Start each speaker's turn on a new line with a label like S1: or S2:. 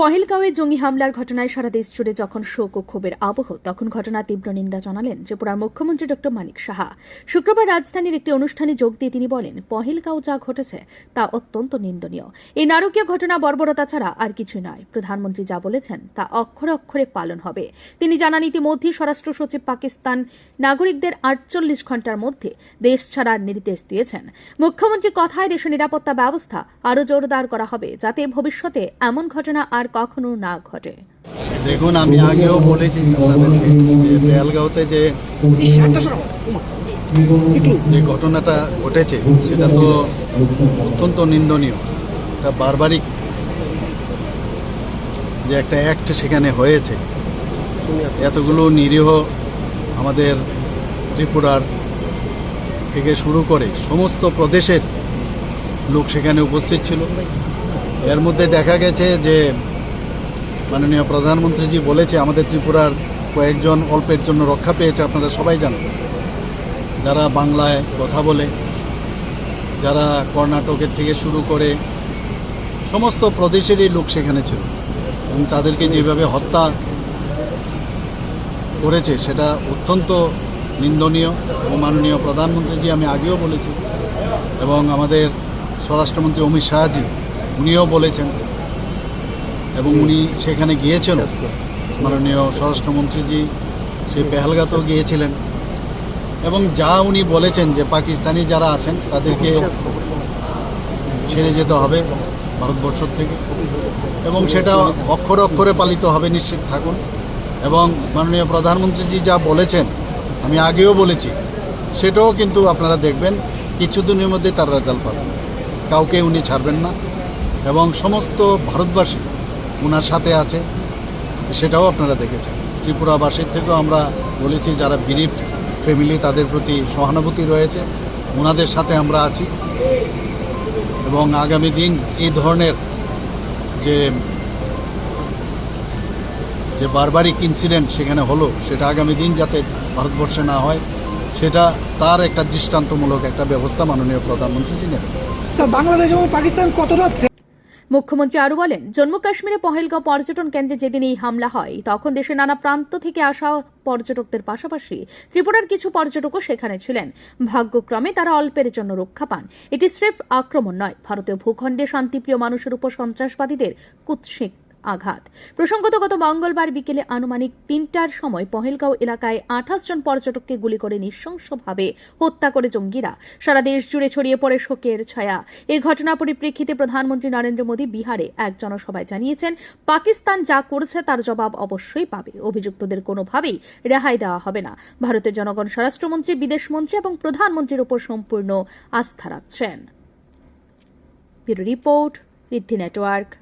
S1: পহেলগাঁওয়ে জঙ্গি হামলার ঘটনায় সারা দেশ জুড়ে যখন শোক ও ক্ষোভের আবহ, তখন ঘটনা তীব্র নিন্দা জানালেন ত্রিপুরার মুখ্যমন্ত্রী ড মানিক সাহা। শুক্রবার রাজধানীর একটি অনুষ্ঠানে যোগ দিয়ে তিনি বলেন, পহেলগাঁও যা ঘটেছে, তা অত্যন্ত নিন্দনীয়। এই নারকীয় ঘটনা, বর্বরতা ছাড়া আর কিছুই নয়। প্রধানমন্ত্রী যা বলেছেন, তা অক্ষরে অক্ষরে পালন হবে। তিনি জানান ইতিমধ্যেই স্বরাষ্ট্র সচিব পাকিস্তান নাগরিকদের আটচল্লিশ ঘণ্টার মধ্যে দেশ ছাড়ার নির্দেশ দিয়েছেন। মুখ্যমন্ত্রীর কথায় দেশের নিরাপত্তা ব্যবস্থা আরও জোরদার করা হবে, যাতে ভবিষ্যতে এমন ঘটনা আর কখনো না ঘটে।
S2: দেখুন আমি আগেও বলেছি যে বেলগাঁওতে যে যে ঘটনাটা ঘটেছে সেটা তো অত্যন্ত নিন্দনীয়। একটা বারবারিক যে একটা অ্যাক্ট সেখানে হয়েছে। এতগুলো নিরীহ আমাদের ত্রিপুরার থেকে শুরু করে সমস্ত প্রদেশের লোক সেখানে উপস্থিত ছিল। এর মধ্যে দেখা গেছে যে মাননীয় প্রধানমন্ত্রীজি বলেছে, আমাদের ত্রিপুরার কয়েকজন অল্পের জন্য রক্ষা পেয়েছে, আপনারা সবাই জানেন। যারা বাংলায় কথা বলে, যারা কর্ণাটকের থেকে শুরু করে সমস্ত প্রদেশেরই লোক সেখানে ছিল এবং তাদেরকে যেভাবে হত্যা করেছে, সেটা অত্যন্ত নিন্দনীয় এবং মাননীয় প্রধানমন্ত্রীজি আমি আগেও বলেছি এবং আমাদের স্বরাষ্ট্রমন্ত্রী অমিত শাহজি, উনিও বলেছেন এবং উনি সেখানে গিয়েছেন। মাননীয় স্বরাষ্ট্রমন্ত্রীজি সেই পেহালগাতেও গিয়েছিলেন। এবং যা উনি বলেছেন যে পাকিস্তানি যারা আছেন তাদেরকে ছেড়ে যেতে হবে ভারতবর্ষ থেকে। এবং সেটা অক্ষরে অক্ষরে পালিত হবে নিশ্চিত থাকুন। এবং মাননীয় প্রধানমন্ত্রীজি যা বলেছেন আমি আগেও বলেছি সেটাও কিন্তু আপনারা দেখবেন কিছুদিনের মধ্যে তার রেজাল্ট পাবেন। কাউকে উনি ছাড়বেন না। এবং সমস্ত ভারতবাসী ওনার সাথে আছে, সেটাও আপনারা দেখেছেন। ত্রিপুরাবাসীর থেকেও আমরা বলেছি, যারা বিরিফ ফ্যামিলি তাদের প্রতি সহানুভূতি রয়েছে। ওনাদের সাথে আমরা আছি। এবং আগামী দিন এই ধরনের যে যে বারবারিক ইনসিডেন্ট সেখানে হলো, সেটা আগামী দিন যাতে ভারতবর্ষে না হয়, সেটা তার একটা দৃষ্টান্তমূলক একটা ব্যবস্থা মাননীয় প্রধানমন্ত্রীজি নেবেন।
S3: স্যার, বাংলাদেশ এবং পাকিস্তান কতটা
S1: মুখ্যমন্ত্রী আরও বলেন, জম্মু কাশ্মীরে পহেলগাঁও পর্যটন কেন্দ্রে যেদিন এই হামলা হয়, তখন দেশের নানা প্রান্ত থেকে আসা পর্যটকদের পাশাপাশি ত্রিপুরার কিছু পর্যটকও সেখানে ছিলেন। ভাগ্যক্রমে তারা অল্পের জন্য রক্ষা পান। এটি স্রেফ আক্রমণ নয়, ভারতীয় ভূখণ্ডে শান্তিপ্রিয় মানুষের উপর সন্ত্রাসবাদীদের কুৎসিক আঘাত। প্রসঙ্গত গত মঙ্গলবার বিকেলে আনুমানিক তিনটার সময় পহেলগাঁও এলাকায় আঠাশ জন পর্যটককে গুলি করে নৃশংসভাবে হত্যা করে জঙ্গিরা। সারা দেশ জুড়ে ছড়িয়ে পড়ে শোকের ছায়া। এই ঘটনার পরিপ্রেক্ষিতে প্রধানমন্ত্রী নরেন্দ্র মোদী বিহারে এক জনসভায় জানিয়েছেন, পাকিস্তান যা করছে তার জবাব অবশ্যই পাবে। অভিযুক্তদের কোনোভাবেই রেহাই দেওয়া হবে না। ভারতের জনগণ স্বরাষ্ট্রমন্ত্রী, বিদেশমন্ত্রী এবং প্রধানমন্ত্রীর উপর সম্পূর্ণ আস্থা রাখছেন। Report network.